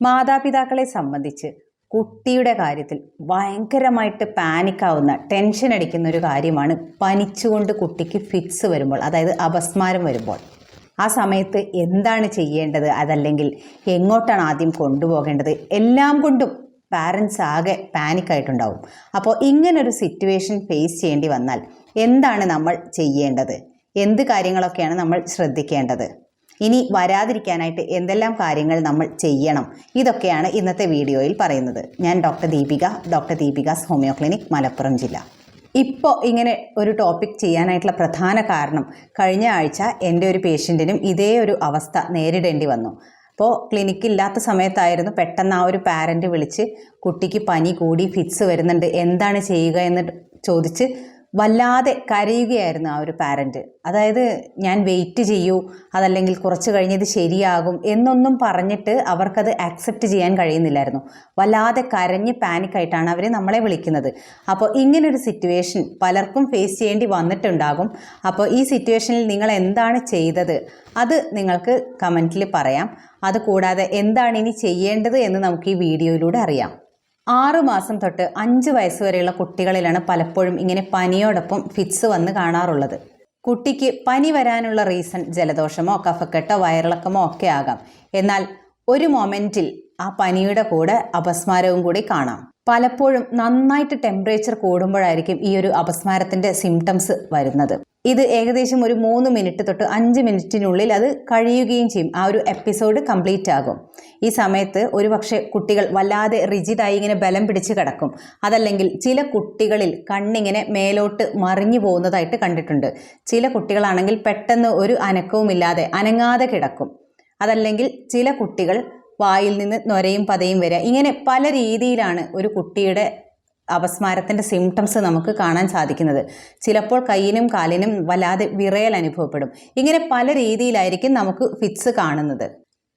മാതാപിതാക്കളെ സംബന്ധിച്ച് കുട്ടിയുടെ കാര്യത്തിൽ ഭയങ്കരമായിട്ട് പാനിക്കാവുന്ന ടെൻഷൻ അടിക്കുന്ന ഒരു കാര്യമാണ് പനിച്ചുകൊണ്ട് കുട്ടിക്ക് ഫിറ്റ്സ് വരുമ്പോൾ അതായത് അപസ്മാരം വരുമ്പോൾ. ആ സമയത്ത് എന്താണ് ചെയ്യേണ്ടത്? അതല്ലെങ്കിൽ എങ്ങോട്ടാണ് ആദ്യം കൊണ്ടുപോകേണ്ടത്? എല്ലാം കൊണ്ടും പാരൻസ് ആകെ പാനിക്കായിട്ടുണ്ടാവും അപ്പോൾ ഇങ്ങനൊരു സിറ്റുവേഷൻ ഫേസ് ചെയ്യേണ്ടി വന്നാൽ എന്താണ് നമ്മൾ ചെയ്യേണ്ടത്? എന്ത് കാര്യങ്ങളൊക്കെയാണ് നമ്മൾ ശ്രദ്ധിക്കേണ്ടത്? ഇനി വരാതിരിക്കാനായിട്ട് എന്തെല്ലാം കാര്യങ്ങൾ നമ്മൾ ചെയ്യണം? ഇതൊക്കെയാണ് ഇന്നത്തെ വീഡിയോയിൽ പറയുന്നത്. ഞാൻ doctor Deepika doctor Deepika's homoeo clinic Malappuram ജില്ല. ഇപ്പോൾ ഇങ്ങനെ ഒരു ടോപ്പിക് ചെയ്യാനായിട്ടുള്ള പ്രധാന കാരണം കഴിഞ്ഞ ആഴ്ച എന്റെ ഒരു പേഷ്യന്റിനും ഇതേ ഒരു അവസ്ഥ നേരിടേണ്ടി വന്നു. അപ്പോൾ ക്ലിനിക്കില്ലാത്ത സമയത്തായിരുന്നു പെട്ടെന്ന് ആ ഒരു പാരന്റ് വിളിച്ച് കുട്ടിക്ക് പനി കൂടി ഫിറ്റ്സ് വരുന്നുണ്ട് എന്താണ് ചെയ്യുക എന്ന് ചോദിച്ച് വല്ലാതെ കരയുകയായിരുന്നു ആ ഒരു പാരന്റ് അതായത് ഞാൻ വെയിറ്റ് ചെയ്യൂ അതല്ലെങ്കിൽ കുറച്ച് കഴിഞ്ഞത് ശരിയാകും എന്നൊന്നും പറഞ്ഞിട്ട് അവർക്കത് ആക്സെപ്റ്റ് ചെയ്യാൻ കഴിയുന്നില്ലായിരുന്നു. വല്ലാതെ കരഞ്ഞ് പാനിക്കായിട്ടാണ് അവർ നമ്മളെ വിളിക്കുന്നത്. അപ്പോൾ ഇങ്ങനൊരു സിറ്റുവേഷൻ പലർക്കും ഫേസ് ചെയ്യേണ്ടി വന്നിട്ടുണ്ടാകും. അപ്പോൾ ഈ സിറ്റുവേഷനിൽ നിങ്ങൾ എന്താണ് ചെയ്തത്? അത് നിങ്ങൾക്ക് കമന്റിൽ പറയാം. അതുകൂടാതെ എന്താണ് ഇനി ചെയ്യേണ്ടത് എന്ന് നമുക്ക് ഈ വീഡിയോയിലൂടെ അറിയാം. ആറ് മാസം തൊട്ട് അഞ്ച് വയസ്സ് വരെയുള്ള കുട്ടികളിലാണ് പലപ്പോഴും ഇങ്ങനെ പനിയോടൊപ്പം ഫിറ്റ്സ് വന്ന് കാണാറുള്ളത്. കുട്ടിക്ക് പനി വരാനുള്ള റീസൺ ജലദോഷമോ കഫക്കെട്ടോ വയറിളക്കമോ ഒക്കെ ആകാം. എന്നാൽ ഒരു മൊമെന്റിൽ ആ പനിയുടെ കൂടെ അപസ്മാരവും കൂടി കാണാം. പലപ്പോഴും നന്നായിട്ട് ടെമ്പറേച്ചർ കൂടുമ്പോഴായിരിക്കും ഈ ഒരു അപസ്മാരത്തിന്റെ സിംറ്റംസ് വരുന്നത്. ഇത് ഏകദേശം ഒരു മൂന്ന് മിനിറ്റ് തൊട്ട് അഞ്ച് മിനിറ്റിനുള്ളിൽ അത് കഴിയുകയും ചെയ്യും. ആ ഒരു എപ്പിസോഡ് കംപ്ലീറ്റ് ആകും. ഈ സമയത്ത് ഒരു പക്ഷേ കുട്ടികൾ വല്ലാതെ റിജിഡായി ഇങ്ങനെ ബലം പിടിച്ച് കിടക്കും. അതല്ലെങ്കിൽ ചില കുട്ടികളിൽ കണ്ണിങ്ങനെ മേലോട്ട് മറിഞ്ഞു പോകുന്നതായിട്ട് കണ്ടിട്ടുണ്ട്. ചില കുട്ടികളാണെങ്കിൽ പെട്ടെന്ന് ഒരു അനക്കവുമില്ലാതെ അനങ്ങാതെ കിടക്കും. അതല്ലെങ്കിൽ ചില കുട്ടികൾ വായിൽ നിന്ന് നൊരയും പതയും വരെ ഇങ്ങനെ പല രീതിയിലാണ് ഒരു കുട്ടിയുടെ അപസ്മാരത്തിന്റെ സിംറ്റംസ് നമുക്ക് കാണാൻ സാധിക്കുന്നത്. ചിലപ്പോൾ കയ്യിനും കാലിനും വല്ലാതെ വിറയൽ അനുഭവപ്പെടും. ഇങ്ങനെ പല രീതിയിലായിരിക്കും നമുക്ക് ഫിറ്റ്സ് കാണുന്നത്.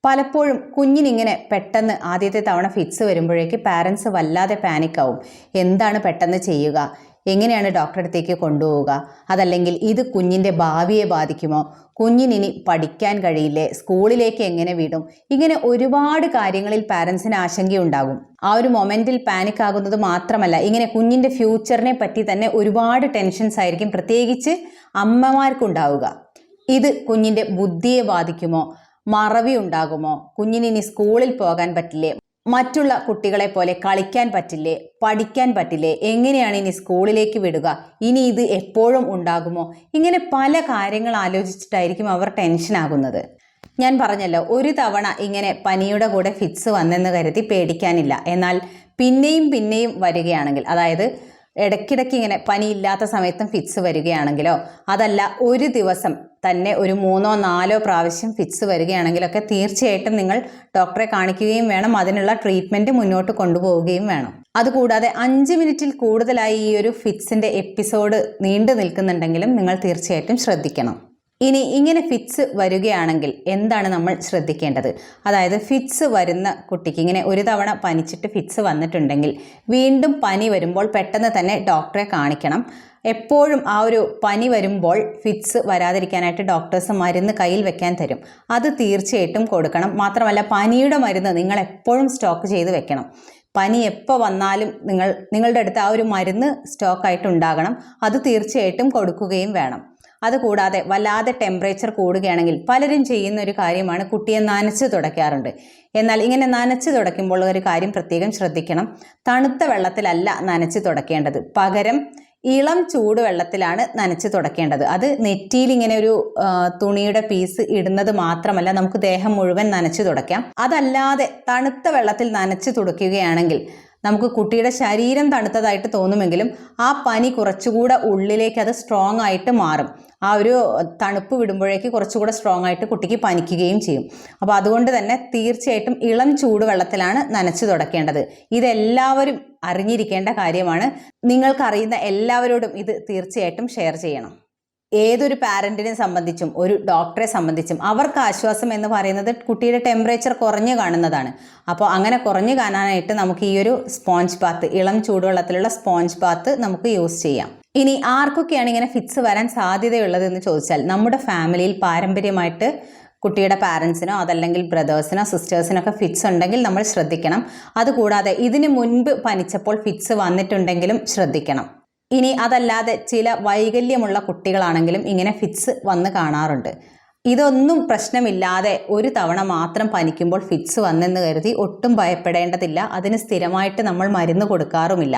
പലപ്പോഴും കുഞ്ഞിനിങ്ങനെ പെട്ടെന്ന് ആദ്യത്തെ തവണ ഫിറ്റ്സ് വരുമ്പോഴേക്ക് പാരൻസ് വല്ലാതെ പാനിക്കാവും എന്താണ് പെട്ടെന്ന് ചെയ്യുക? എങ്ങനെയാണ് ഡോക്ടറെ അടുത്തേക്ക് കൊണ്ടുപോവുക? അതല്ലെങ്കിൽ ഇത് കുഞ്ഞിന്റെ ഭാവിയെ ബാധിക്കുമോ? കുഞ്ഞിനി പഠിക്കാൻ കഴിയില്ലേ? സ്കൂളിലേക്ക് എങ്ങനെ വിടും? ഇങ്ങനെ ഒരുപാട് കാര്യങ്ങളിൽ പാരൻസിന് ആശങ്കയുണ്ടാകും. ആ ഒരു മൊമെന്റിൽ പാനിക് ആകുന്നത് മാത്രമല്ല ഇങ്ങനെ കുഞ്ഞിന്റെ ഫ്യൂച്ചറിനെ പറ്റി തന്നെ ഒരുപാട് ടെൻഷൻസ് ആയിരിക്കും പ്രത്യേകിച്ച് അമ്മമാർക്കുണ്ടാവുക. ഇത് കുഞ്ഞിന്റെ ബുദ്ധിയെ ബാധിക്കുമോ? മറവി ഉണ്ടാകുമോ? കുഞ്ഞിന് സ്കൂളിൽ പോകാൻ പറ്റില്ലേ? മറ്റുള്ള കുട്ടികളെ പോലെ കളിക്കാൻ പറ്റില്ലേ? പഠിക്കാൻ പറ്റില്ലേ? എങ്ങനെയാണ് ഇനി സ്കൂളിലേക്ക് വിടുക? ഇനി ഇത് എപ്പോഴും ഉണ്ടാകുമോ? ഇങ്ങനെ പല കാര്യങ്ങൾ ആലോചിച്ചിട്ടായിരിക്കും അവർ ടെൻഷനാകുന്നത് ഞാൻ പറഞ്ഞല്ലോ ഒരു തവണ ഇങ്ങനെ പനിയുടെ കൂടെ ഫിറ്റ്സ് വന്നെന്ന് കരുതി പേടിക്കാനില്ല. എന്നാൽ പിന്നെയും പിന്നെയും വരികയാണെങ്കിൽ അതായത് ഇടയ്ക്കിടയ്ക്ക് ഇങ്ങനെ പനിയില്ലാത്ത സമയത്തും ഫിറ്റ്സ് വരികയാണെങ്കിലോ അതല്ല ഒരു ദിവസം തന്നെ ഒരു മൂന്നോ നാലോ പ്രാവശ്യം ഫിറ്റ്സ് വരികയാണെങ്കിലൊക്കെ തീർച്ചയായിട്ടും നിങ്ങൾ ഡോക്ടറെ കാണിക്കുകയും വേണം. അതിനുള്ള ട്രീറ്റ്മെന്റ് മുന്നോട്ട് കൊണ്ടുപോവുകയും വേണം. അതുകൂടാതെ അഞ്ച് മിനിറ്റിൽ കൂടുതലായി ഈ ഒരു ഫിറ്റ്സിന്റെ എപ്പിസോഡ് നീണ്ടു നിൽക്കുന്നുണ്ടെങ്കിലും നിങ്ങൾ തീർച്ചയായിട്ടും ശ്രദ്ധിക്കണം. ഇനി ഇങ്ങനെ ഫിറ്റ്സ് വരികയാണെങ്കിൽ എന്താണ് നമ്മൾ ശ്രദ്ധിക്കേണ്ടത്? അതായത് ഫിറ്റ്സ് വരുന്ന കുട്ടിക്ക് ഇങ്ങനെ ഒരു തവണ പനിച്ചിട്ട് ഫിറ്റ്സ് വന്നിട്ടുണ്ടെങ്കിൽ വീണ്ടും പനി വരുമ്പോൾ പെട്ടെന്ന് തന്നെ ഡോക്ടറെ കാണിക്കണം. എപ്പോഴും ആ ഒരു പനി വരുമ്പോൾ ഫിറ്റ്സ് വരാതിരിക്കാനായിട്ട് ഡോക്ടേഴ്സ് മരുന്ന് കയ്യിൽ വെക്കാൻ തരും. അത് തീർച്ചയായിട്ടും കൊടുക്കണം. മാത്രമല്ല പനിയുടെ മരുന്ന് നിങ്ങൾ എപ്പോഴും സ്റ്റോക്ക് ചെയ്ത് വെക്കണം. പനി എപ്പോൾ വന്നാലും നിങ്ങൾ നിങ്ങളുടെ അടുത്ത് ആ ഒരു മരുന്ന് സ്റ്റോക്കായിട്ട് ഉണ്ടാകണം. അത് തീർച്ചയായിട്ടും കൊടുക്കുകയും വേണം. അതുകൂടാതെ വല്ലാതെ ടെമ്പറേച്ചർ കൂടുകയാണെങ്കിൽ പലരും ചെയ്യുന്ന ഒരു കാര്യമാണ് കുട്ടിയെ നനച്ച് തുടയ്ക്കാറുണ്ട്. എന്നാൽ ഇങ്ങനെ നനച്ച് തുടയ്ക്കുമ്പോൾ ഒരു കാര്യം പ്രത്യേകം ശ്രദ്ധിക്കണം. തണുത്ത വെള്ളത്തിലല്ല നനച്ച് തുടയ്ക്കേണ്ടത്. പകരം ഇളം ചൂടുവെള്ളത്തിലാണ് നനച്ച് തുടയ്ക്കേണ്ടത്. അത് നെറ്റിയിൽ ഇങ്ങനെ ഒരു തുണിയുടെ പീസ് ഇടുന്നത് മാത്രമല്ല നമുക്ക് ദേഹം മുഴുവൻ നനച്ച് തുടയ്ക്കാം. അതല്ലാതെ തണുത്ത വെള്ളത്തിൽ നനച്ച് തുടയ്ക്കുകയാണെങ്കിൽ നമുക്ക് കുട്ടിയുടെ ശരീരം തണുത്തതായിട്ട് തോന്നുമെങ്കിലും ആ പനി കുറച്ചുകൂടെ ഉള്ളിലേക്ക് അത് സ്ട്രോങ് ആയിട്ട് മാറും. ആ ഒരു തണുപ്പ് വിടുമ്പോഴേക്ക് കുറച്ചുകൂടെ സ്ട്രോങ് ആയിട്ട് കുട്ടിക്ക് പനിക്കുകയും ചെയ്യും. അപ്പോൾ അതുകൊണ്ട് തന്നെ തീർച്ചയായിട്ടും ഇളം ചൂടുവെള്ളത്തിലാണ് നനച്ചു തുടക്കേണ്ടത്. ഇതെല്ലാവരും അറിഞ്ഞിരിക്കേണ്ട കാര്യമാണ്. നിങ്ങൾക്കറിയുന്ന എല്ലാവരോടും ഇത് തീർച്ചയായിട്ടും ഷെയർ ചെയ്യണം. ഏതൊരു പാരന്റിനെ സംബന്ധിച്ചും ഒരു ഡോക്ടറെ സംബന്ധിച്ചും അവർക്ക് ആശ്വാസം എന്ന് പറയുന്നത് കുട്ടിയുടെ ടെമ്പറേച്ചർ കുറഞ്ഞു കാണുന്നതാണ്. അപ്പോൾ അങ്ങനെ കുറഞ്ഞു കാണാനായിട്ട് നമുക്ക് ഈ ഒരു സ്പോഞ്ച് പാത്ത് ഇളം ചൂടുവെള്ളത്തിലുള്ള സ്പോഞ്ച് പാത്ത് നമുക്ക് യൂസ് ചെയ്യാം. ഇനി ആർക്കൊക്കെയാണ് ഇങ്ങനെ ഫിറ്റ്സ് വരാൻ സാധ്യതയുള്ളത് എന്ന് ചോദിച്ചാൽ നമ്മുടെ ഫാമിലിയിൽ പാരമ്പര്യമായിട്ട് കുട്ടിയുടെ പാരൻസിനോ അതല്ലെങ്കിൽ ബ്രദേഴ്സിനോ സിസ്റ്റേഴ്സിനോ ഒക്കെ ഫിറ്റ്സ് ഉണ്ടെങ്കിൽ നമ്മൾ ശ്രദ്ധിക്കണം. അതുകൂടാതെ ഇതിന് മുൻപ് പനിച്ചപ്പോൾ ഫിറ്റ്സ് വന്നിട്ടുണ്ടെങ്കിലും ശ്രദ്ധിക്കണം. ഇനി അതല്ലാതെ ചില വൈകല്യമുള്ള കുട്ടികളാണെങ്കിലും ഇങ്ങനെ ഫിറ്റ്സ് വന്ന് കാണാറുണ്ട്. ഇതൊന്നും പ്രശ്നമില്ലാതെ ഒരു തവണ മാത്രം പനിക്കുമ്പോൾ ഫിറ്റ്സ് വന്നെന്ന് കരുതി ഒട്ടും ഭയപ്പെടേണ്ടതില്ല. അതിന് സ്ഥിരമായിട്ട് നമ്മൾ മരുന്ന് കൊടുക്കാറുമില്ല.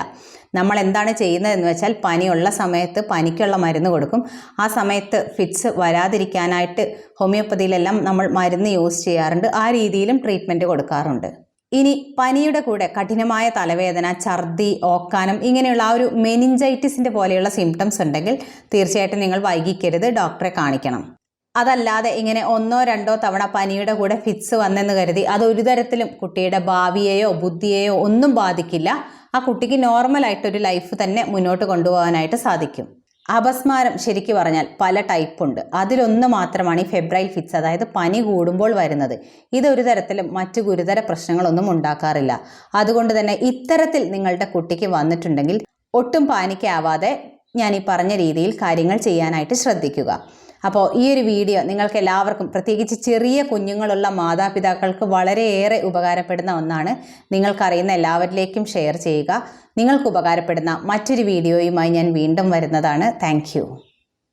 നമ്മൾ എന്താണ് ചെയ്യുന്നതെന്ന് വെച്ചാൽ പനിയുള്ള സമയത്ത് പനിക്കുള്ള മരുന്ന് കൊടുക്കും. ആ സമയത്ത് ഫിറ്റ്സ് വരാതിരിക്കാനായിട്ട് ഹോമിയോപ്പതിയിലെല്ലാം നമ്മൾ മരുന്ന് യൂസ് ചെയ്യാറുണ്ട്. ആ രീതിയിലും ട്രീറ്റ്മെന്റ് കൊടുക്കാറുണ്ട്. ഇനി പനിയുടെ കൂടെ കഠിനമായ തലവേദന ഛർദി ഓക്കാനം ഇങ്ങനെയുള്ള ആ ഒരു മെനിഞ്ചൈറ്റിസിന്റെ പോലെയുള്ള സിംറ്റംസ് ഉണ്ടെങ്കിൽ തീർച്ചയായിട്ടും നിങ്ങൾ വൈകിക്കരുത്. ഡോക്ടറെ കാണിക്കണം. അതല്ലാതെ ഇങ്ങനെ ഒന്നോ രണ്ടോ തവണ പനിയുടെ കൂടെ ഫിറ്റ്സ് വന്നെന്ന് കരുതി അത് ഒരു തരത്തിലും കുട്ടിയുടെ ഭാവിയെയോ ബുദ്ധിയെയോ ഒന്നും ബാധിക്കില്ല. ആ കുട്ടിക്ക് നോർമലായിട്ടൊരു ലൈഫ് തന്നെ മുന്നോട്ട് കൊണ്ടുപോകാനായിട്ട് സാധിക്കും. അപസ്മാരം ശരിക്ക് പറഞ്ഞാൽ പല ടൈപ്പ് ഉണ്ട്. അതിലൊന്ന് മാത്രമാണ് ഈ ഫെബ്രൈൽ ഫിറ്റ്സ് അതായത് പനി കൂടുമ്പോൾ വരുന്നത്. ഇതൊരു തരത്തിലും മറ്റു ഗുരുതര പ്രശ്നങ്ങളൊന്നും ഉണ്ടാക്കാറില്ല. അതുകൊണ്ട് തന്നെ ഇത്തരത്തിൽ നിങ്ങളുടെ കുട്ടിക്ക് വന്നിട്ടുണ്ടെങ്കിൽ ഒട്ടും പാനിക്കാവാതെ ഞാൻ ഈ പറഞ്ഞ രീതിയിൽ കാര്യങ്ങൾ ചെയ്യാനായിട്ട് ശ്രദ്ധിക്കുക. അപ്പോൾ ഈ ഒരു വീഡിയോ നിങ്ങൾക്ക് എല്ലാവർക്കും പ്രത്യേകിച്ച് ചെറിയ കുഞ്ഞുങ്ങളുള്ള മാതാപിതാക്കൾക്ക് വളരെയേറെ ഉപകാരപ്പെടുന്ന ഒന്നാണ്. നിങ്ങൾക്കറിയുന്ന എല്ലാവരിലേക്കും ഷെയർ ചെയ്യുക. നിങ്ങൾക്ക് ഉപകാരപ്പെടുന്ന മറ്റൊരു വീഡിയോയുമായി ഞാൻ വീണ്ടും വരുന്നതാണ്. താങ്ക്